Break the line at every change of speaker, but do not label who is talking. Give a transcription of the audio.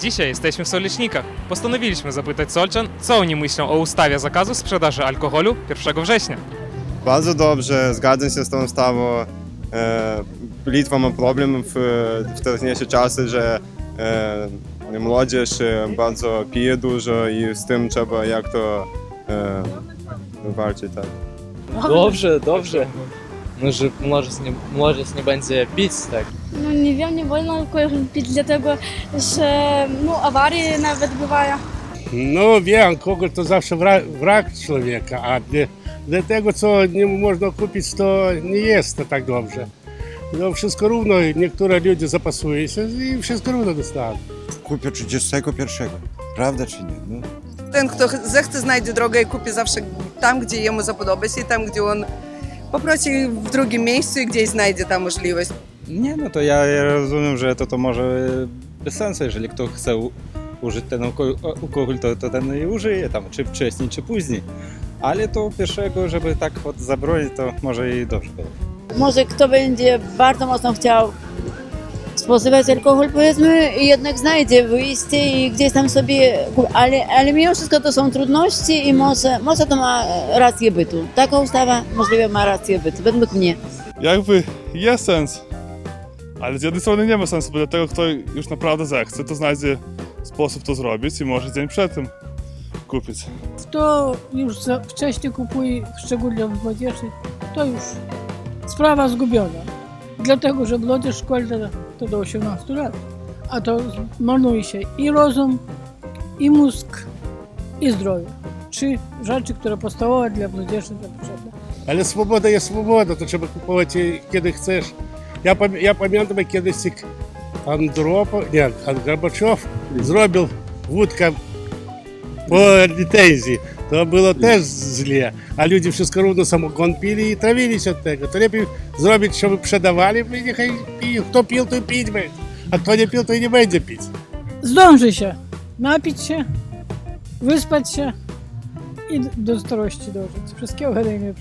Dzisiaj jesteśmy w Solecznikach. Postanowiliśmy zapytać Solczan, co oni myślą o ustawie zakazu sprzedaży alkoholu 1 września.
Bardzo dobrze, zgadzam się z tą ustawą. E, Litwa ma problem w, w teraźniejsze czasy, że e, młodzież e, bardzo pije dużo i z tym trzeba jak to e, walczyć. Tak.
Dobrze, dobrze. Może młodzież nie, młodzież nie będzie pić, tak?
Ну nie wiem, nie wolno alkohol pić, dlatego że no, awarii nawet bywają.
No wie, alkohol to zawsze wra- wrak człowieka, a dla, dla tego, co nie można kupić, to nie jest to tak dobrze. No wszystko równo, niektóre ludzie zapasują się i wszystko równo dostaną.
kupię 31. Prawda czy nie? No.
Ten, kto ch- zechce, znajdzie drogę i kupi zawsze tam, gdzie jemu zapodoba się, tam, gdzie on poprosi w drugim miejscu i gdzieś znajdzie tam możliwość.
Nie, no to ja, ja rozumiem, że to, to może bez sensu, jeżeli kto chce u, użyć ten alko- alkohol, to, to ten i użyje tam, czy wcześniej, czy później. Ale to pierwszego, żeby tak od zabronić, to może i dobrze było.
Może kto będzie bardzo mocno chciał spożywać alkohol, powiedzmy, i jednak znajdzie wyjście i gdzieś tam sobie, ale, ale mimo wszystko to są trudności i może, może to ma rację bytu. Taka ustawa możliwe ma rację bytu, według mnie.
jakby jest sens, ale z jednej strony nie ma sensu, bo dlatego kto już naprawdę zechce, to znajdzie sposób to zrobić i może dzień przed tym kupić.
Kto już za wcześniej kupuje, szczególnie w młodzieży, to już sprawa zgubiona. Dlatego, że młodzież szkolna to do 18 lat, a to marnuje się i rozum, i mózg, i zdrowie. Trzy rzeczy, które podstawowe dla młodzieży dla potrzebne.
Ale swoboda jest swoboda, to trzeba kupować kiedy chcesz. Я я пам'ятаю, колись Андропов, ні, Горбачов зробив вудка по ліцензії. То було теж зле. А люди все скоровну самогон пили і травилися від того. Треба зробити, щоб ще нехай пі. Хто пив, той пить буде. А хто не пив, той не
буде пити. Здомжися, напіться, виспатися і до здорожчі дожити. Всі вгадаю не